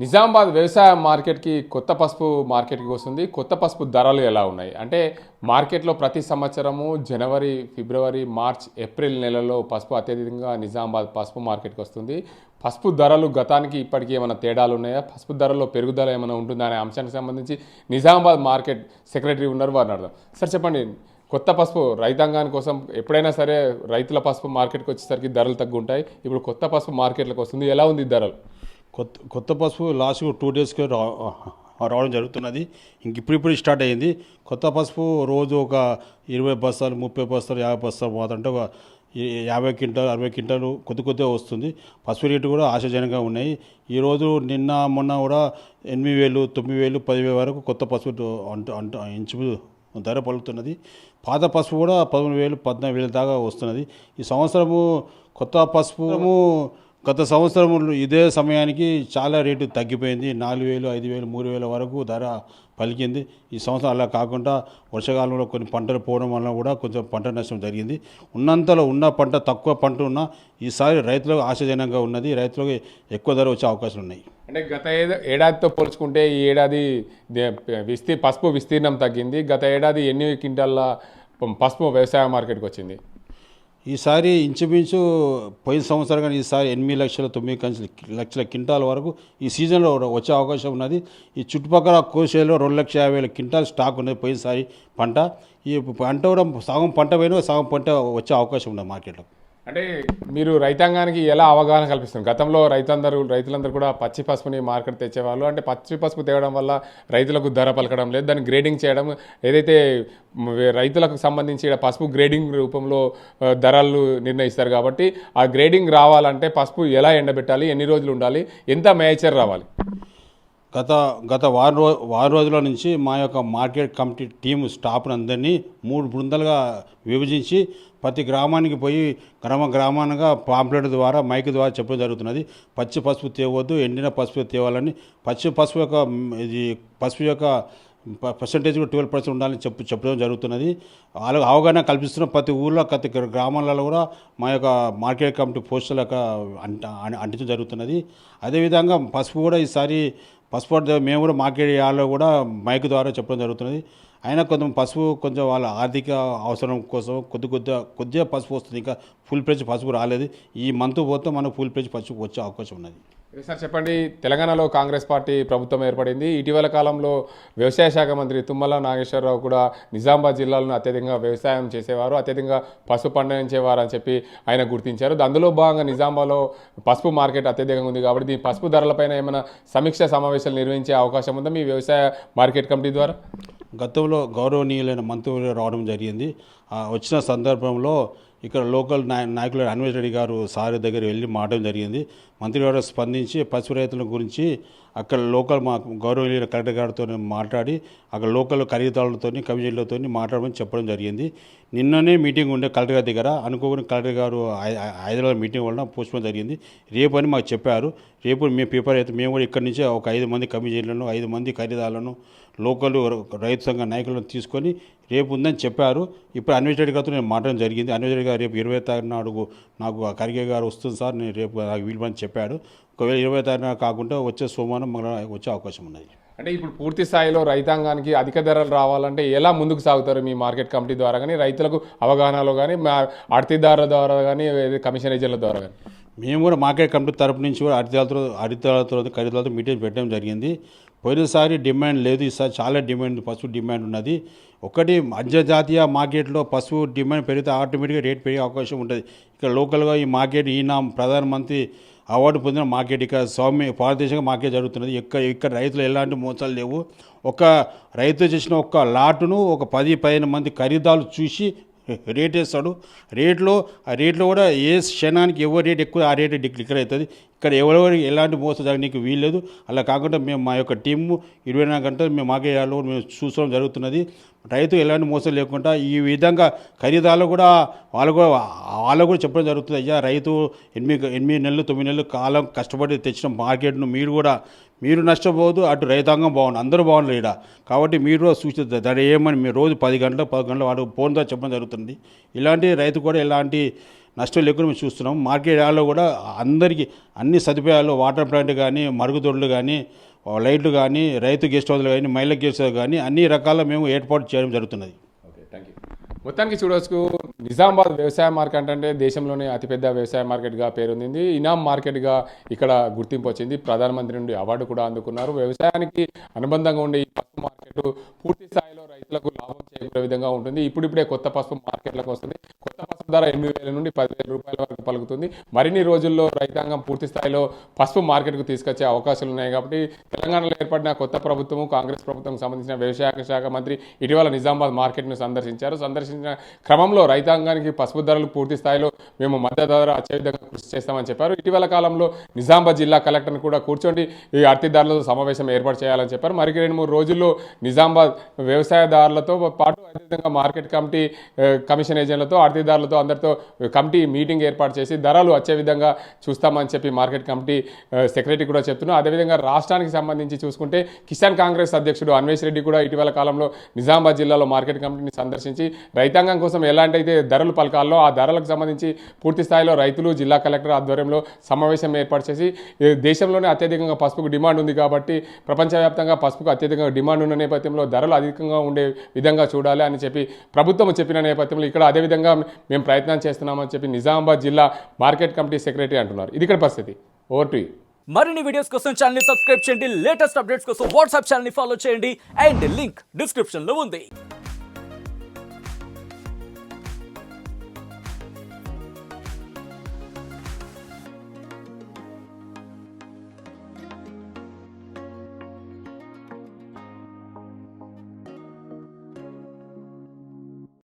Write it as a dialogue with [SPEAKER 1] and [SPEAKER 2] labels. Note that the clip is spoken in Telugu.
[SPEAKER 1] నిజామాబాద్ వ్యవసాయ మార్కెట్కి కొత్త పసుపు మార్కెట్కి వస్తుంది. కొత్త పసుపు ధరలు ఎలా ఉన్నాయి? అంటే మార్కెట్లో ప్రతి సంవత్సరము జనవరి ఫిబ్రవరి మార్చ్ ఏప్రిల్ నెలలో పసుపు అత్యధికంగా నిజామాబాద్ పసుపు మార్కెట్కి వస్తుంది. పసుపు ధరలు గతానికి ఇప్పటికీ ఏమైనా తేడాలు ఉన్నాయా? పసుపు ధరల్లో పెరుగుదల ఏమైనా ఉంటుందా అనే అంశానికి సంబంధించి నిజామాబాద్ మార్కెట్ సెక్రటరీ ఉన్నారు వారిని అర్థం సార్ చెప్పండి కొత్త పసుపు రైతాంగాని కోసం ఎప్పుడైనా సరే రైతుల పసుపు మార్కెట్కి వచ్చేసరికి ధరలు తగ్గుంటాయి. ఇప్పుడు కొత్త పసుపు మార్కెట్లకు వస్తుంది. ఎలా ఉంది ధరలు?
[SPEAKER 2] కొత్త కొత్త పసుపు లాస్ట్ టూ డేస్కి రా రావడం జరుగుతున్నది. ఇంక ఇప్పుడిప్పుడు స్టార్ట్ అయ్యింది కొత్త పసుపు రోజు ఒక ఇరవై బస్తాలు ముప్పై బస్తాలు యాభై బస్తాలు పోతుంటే ఒక యాభై క్వింటాలు అరవై క్వింటాలు కొద్ది కొద్దిగా వస్తుంది. పసుపు రేటు కూడా ఆశాజనకంగా ఉన్నాయి. ఈరోజు నిన్న మొన్న కూడా ఎనిమిది వేలు తొమ్మిది వేలు పదివేల వరకు కొత్త పసుపు అంటూ అంటూ ఇంచు ధర పలుకుతున్నది. పాత పసుపు కూడా పదమూడు వేలు పద్నాలుగు వేల దాకా వస్తున్నది. ఈ సంవత్సరము కొత్త పసుపు గత సంవత్సరం ఇదే సమయానికి చాలా రేటు తగ్గిపోయింది. నాలుగు వేలు ఐదు వేలు మూడు వేల వరకు ధర పలికింది. ఈ సంవత్సరం అలా కాకుండా వర్షాకాలంలో కొన్ని పంటలు పోవడం వల్ల కూడా కొంచెం పంట నష్టం జరిగింది. ఉన్నంతలో ఉన్న పంట తక్కువ పంట ఉన్నా ఈసారి రైతులకు ఆశాజనకంగా ఉన్నది. రైతులకు ఎక్కువ ధర వచ్చే అవకాశాలు ఉన్నాయి.
[SPEAKER 1] అంటే గత ఏడాదితో పోల్చుకుంటే ఈ ఏడాది దే- విస్తీ పసుపు విస్తీర్ణం తగ్గింది. గత ఏడాది ఎన్ని క్వింటాల పసుపు వ్యవసాయ మార్కెట్కి వచ్చింది.
[SPEAKER 2] ఈసారి ఇంచుమించు పోయిన సంవత్సరం కానీ ఈసారి ఎనిమిది లక్షల తొమ్మిది కంచెల లక్షల క్వింటాల వరకు ఈ సీజన్లో వచ్చే అవకాశం ఉన్నది. ఈ చుట్టుపక్కల కోసేలో రెండు లక్షల యాభై వేల క్వింటాల్ స్టాక్ ఉన్నది పోయినసారి పంట. ఈ పంట కూడా సగం పంట పోయినా సగం పంట వచ్చే అవకాశం ఉన్నది మార్కెట్లో.
[SPEAKER 1] అంటే మీరు రైతాంగానికి ఎలా అవగాహన కల్పిస్తుంది గతంలో రైతులందరూ రైతులందరూ కూడా పచ్చి పసుపుని మార్కెట్ తెచ్చేవాళ్ళు. అంటే పచ్చి పసుపు తేవడం వల్ల రైతులకు ధర పలకడం లేదు. దాన్ని గ్రేడింగ్ చేయడం ఏదైతే రైతులకు సంబంధించి పసుపు గ్రేడింగ్ రూపంలో ధరలు నిర్ణయిస్తారు కాబట్టి ఆ గ్రేడింగ్ రావాలంటే పసుపు ఎలా ఎండబెట్టాలి? ఎన్ని రోజులు ఉండాలి? ఎంత మేచర్ రావాలి?
[SPEAKER 2] గత గత వారం రో వారం రోజుల నుంచి మా యొక్క మార్కెట్ కమిటీ టీం స్టాఫ్ను అందరినీ మూడు బృందాలుగా విభజించి ప్రతి గ్రామానికి పోయి గ్రామ గ్రామానుగా పాంప్లెట్ ద్వారా మైక్ ద్వారా చెప్పడం జరుగుతున్నది. పచ్చి పసుపు తేవద్దు ఎండిన పసుపు తేవాలని. పచ్చి పసుపు యొక్క ఇది పసుపు యొక్క పర్సంటేజ్ కూడా ట్వెల్వ్ పర్సెంట్ ఉండాలని చెప్పు చెప్పడం జరుగుతున్నది. వాళ్ళకి అవగాహన కల్పిస్తున్న ప్రతి ఊళ్ళో ప్రతి గ్రామాలలో కూడా మా యొక్క మార్కెట్ కమిటీ పోస్టుల యొక్క అంట అంటించడం జరుగుతున్నది. అదేవిధంగా పసుపు కూడా ఈసారి పసుపు మేము కూడా మార్కెట్ యార్డ్లో కూడా మైక్ ద్వారా చెప్పడం జరుగుతున్నది. అయినా కొంచెం పసుపు కొంచెం వాళ్ళ ఆర్థిక అవసరం కోసం కొద్ది కొద్దిగా కొద్దిగా పసుపు వస్తుంది. ఇంకా ఫుల్ ప్లేజ్ పసుపు రాలేదు. ఈ మంత్ పోతే మనకు ఫుల్ ప్లేజ్ పసుపు వచ్చే అవకాశం ఉన్నది.
[SPEAKER 1] సార్ చెప్పండి. తెలంగాణలో కాంగ్రెస్ పార్టీ ప్రభుత్వం ఏర్పడింది. ఇటీవల కాలంలో వ్యవసాయ శాఖ మంత్రి తుమ్మల నాగేశ్వరరావు కూడా నిజామాబాద్ జిల్లాలో అత్యధికంగా వ్యవసాయం చేసేవారు అత్యధికంగా పసుపు పండించేవారు అని చెప్పి ఆయన గుర్తించారు. అందులో భాగంగా నిజామాబాద్లో పసుపు మార్కెట్ అత్యధికంగా ఉంది కాబట్టి దీని పసుపు ధరలపైన ఏమైనా సమీక్ష సమావేశాలు నిర్వహించే అవకాశం ఉందా మీ వ్యవసాయ మార్కెట్ కమిటీ ద్వారా?
[SPEAKER 2] గతంలో గౌరవనీయులైన మంత్రులు రావడం జరిగింది. ఆ వచ్చిన సందర్భంలో ఇక్కడ లోకల్ నాయ నాయకులు అన్వేష్ రెడ్డి గారు సార్ దగ్గర వెళ్ళి మాట్లాడడం జరిగింది. మంత్రి గారు స్పందించి పశు రైతుల గురించి అక్కడ లోకల్ మా గౌరవనీయుల కలెక్టర్ గారితో మాట్లాడి అక్కడ లోకల్ ఖరీదారులతో కమిషన్లతో మాట్లాడమని చెప్పడం జరిగింది. నిన్ననే మీటింగ్ ఉండే కలెక్టర్ గారి దగ్గర అనుకోని కలెక్టర్ గారు హైదరాబాద్ మీటింగ్ వలన పోస్ట్పోన్ జరిగింది. రేపు అని మాకు చెప్పారు. రేపు మేము ప్రిపేర్ అయితే మేము కూడా ఇక్కడి నుంచి ఒక ఐదు మంది కమిషన్లను ఐదు మంది ఖరీదారులను లోకల్ రైతు సంఘ నాయకులను తీసుకొని రేపు ఉందని చెప్పారు. ఇప్పుడు అన్వేష్ రెడ్డి గారితో నేను మాట్లాడడం జరిగింది. అన్వేష్ రెడ్డి గారు రేపు ఇరవై తారీఖు నాడు నాకు ఖర్గే గారు వస్తుంది సార్ నేను రేపు నాకు వీలు చెప్పాడు. ఒకవేళ ఇరవై తారీఖు నాడు కాకుండా వచ్చే సోమవారం మన వచ్చే అవకాశం ఉన్నది.
[SPEAKER 1] అంటే ఇప్పుడు పూర్తి స్థాయిలో రైతాంగానికి అధిక ధరలు రావాలంటే ఎలా ముందుకు సాగుతారు మీ మార్కెట్ కమిటీ ద్వారా కానీ రైతులకు అవగాహనలో కానీ మా ఆర్థికదారుల ద్వారా కానీ కమిషన్ ఏజెంట్ల ద్వారా కానీ
[SPEAKER 2] మేము కూడా మార్కెట్ కమిటీ తరపు నుంచి కూడా అరితాలతో అరితాలతో ఖరీదాలతో మీటింగ్ పెట్టడం జరిగింది. పోయినసారి డిమాండ్ లేదు ఈసారి చాలా డిమాండ్ పసుపు డిమాండ్ ఉన్నది. ఒకటి అంతర్జాతీయ మార్కెట్లో పసుపు డిమాండ్ పెరిగితే ఆటోమేటిక్గా రేట్ పెరిగే అవకాశం ఉంటుంది. ఇక్కడ లోకల్గా ఈ మార్కెట్ ఈయన ప్రధానమంత్రి అవార్డు పొందిన మార్కెట్ ఇక్కడ స్వామి భారతదేశంగా మార్కెట్ జరుగుతున్నది. ఇక్కడ ఇక్కడ రైతులు ఎలాంటి మోసాలు లేవు. ఒక రైతు చేసిన ఒక లాటును ఒక పది పదిహేను మంది ఖరీదాలు చూసి రేట్ వేస్తాడు. రేట్లో ఆ రేట్లో కూడా ఏ క్షణానికి ఎవరు రేట్ ఎక్కువ ఆ రేట్ డిక్లేర్ అవుతుంది. ఇక్కడ ఎవరెవరు ఎలాంటి మోసం జరగనీకి వీల్లేదు. అలా కాకుండా మేము మా యొక్క టీము ఇరవై నాలుగు గంటలు మేము మాకే మేము చూసుకోవడం జరుగుతున్నది. రైతు ఎలాంటి మోసం లేకుండా ఈ విధంగా ఖరీదాలు కూడా వాళ్ళు కూడా వాళ్ళకు కూడా చెప్పడం జరుగుతుంది. అయ్యా రైతు ఎనిమిది ఎనిమిది నెలలు తొమ్మిది నెలలు కాలం కష్టపడి తెచ్చిన మార్కెట్ను మీరు కూడా మీరు నష్టపోవద్దు అటు రైతాంగం బాగుంది అందరూ బాగున్నారు ఇక్కడ కాబట్టి మీరు కూడా సూచిస్తారు దాని ఏమని మీరు రోజు పది గంటలు పది గంటలు వాడు ఫోన్ ద్వారా చెప్పడం జరుగుతుంది. ఇలాంటి రైతు కూడా ఎలాంటి నష్టం లేకుండా మేము చూస్తున్నాం. మార్కెట్ యార్డ్లో కూడా అందరికీ అన్ని సదుపాయాలు వాటర్ ప్లాంట్ కానీ మరుగుదొడ్లు కానీ లైట్లు కానీ రైతు గెస్ట్ హౌస్లు కానీ మహిళా గెస్ట్ హౌస్ కానీ అన్ని రకాల మేము ఏర్పాటు చేయడం జరుగుతున్నది.
[SPEAKER 1] Okay thank you. మొత్తానికి చూడవచ్చు నిజామాబాద్ వ్యవసాయ మార్కెట్ అంటే దేశంలోనే అతిపెద్ద వ్యవసాయ మార్కెట్గా పేరొందింది. ఇనాం మార్కెట్గా ఇక్కడ గుర్తింపు వచ్చింది. ప్రధానమంత్రి నుండి అవార్డు కూడా అందుకున్నారు. వ్యవసాయానికి అనుబంధంగా ఉండే ఈ పసుపు మార్కెట్ పూర్తి స్థాయిలో రైతులకు లాభం చేకూరే విధంగా ఉంటుంది. ఇప్పుడిప్పుడే కొత్త పసుపు మార్కెట్లకు వస్తుంది. ధర ఎనిమిది వేల నుండి పదివేల రూపాయల వరకు పలుకుతుంది. మరిన్ని రోజుల్లో రైతాంగం పూర్తి స్థాయిలో పసుపు మార్కెట్కు తీసుకొచ్చే అవకాశాలు ఉన్నాయి కాబట్టి తెలంగాణలో ఏర్పడిన కొత్త ప్రభుత్వం కాంగ్రెస్ ప్రభుత్వం సంబంధించిన వ్యవసాయ శాఖ మంత్రి ఇటీవల నిజామాబాద్ మార్కెట్ను సందర్శించారు. సందర్శించిన క్రమంలో రైతాంగానికి పసుపు ధరలు పూర్తి స్థాయిలో మేము మద్దతు ధర వచ్చే కృషి చేస్తామని చెప్పారు. ఇటీవల కాలంలో నిజామాబాద్ జిల్లా కలెక్టర్ను కూడా కూర్చోండి ఈ అర్తిదారులతో సమావేశం ఏర్పాటు చేయాలని చెప్పారు. మరి రెండు మూడు రోజుల్లో నిజామాబాద్ వ్యవసాయదారులతో పాటు అదేవిధంగా మార్కెట్ కమిటీ కమిషన్ ఏజెంట్లతో అర్తిదారులతో అందరితో కమిటీ మీటింగ్ ఏర్పాటు చేసి ధరలు వచ్చే విధంగా చూస్తామని చెప్పి మార్కెట్ కమిటీ సెక్రటరీ కూడా చెప్తున్నాం అదేవిధంగా రాష్ట్రానికి సంబంధించి చూసుకుంటే కిసాన్ కాంగ్రెస్ అధ్యక్షుడు అన్వేష్ రెడ్డి కూడా ఇటీవల కాలంలో నిజామాబాద్ జిల్లాలో మార్కెట్ కమిటీని సందర్శించి రైతాంగం కోసం ఎలాంటి అయితే ధరలు పలకాల్లో ఆ ధరలకు సంబంధించి పూర్తి స్థాయిలో రైతులు జిల్లా కలెక్టర్ ఆధ్వర్యంలో సమావేశం ఏర్పాటు చేసి దేశంలోనే అత్యధికంగా పసుపుకు డిమాండ్ ఉంది కాబట్టి ప్రపంచవ్యాప్తంగా పసుపుకు అత్యధికంగా డిమాండ్ ఉన్న నేపథ్యంలో ధరలు అధికంగా ఉండే విధంగా చూడాలి అని చెప్పి ప్రభుత్వం చెప్పిన నేపథ్యంలో ఇక్కడ అదేవిధంగా మేము ప్రయత్నం చేస్తున్నామని చెప్పి నిజామాబాద్ జిల్లా మార్కెట్ కమిటీ సెక్రటరీ అంటున్నారు. ఇది ఇక్కడ పరిస్థితి. Over to you.
[SPEAKER 3] మరిన్ని వీడియోస్ కోసం ఛానల్ సబ్స్క్రైబ్ చేయండి. లేటెస్ట్ అప్డేట్స్ కోసం వాట్సాప్ ఛానల్ ఫాలో చేయండి. అండ్ లింక్ డిస్క్రిప్షన్లో ఉంది.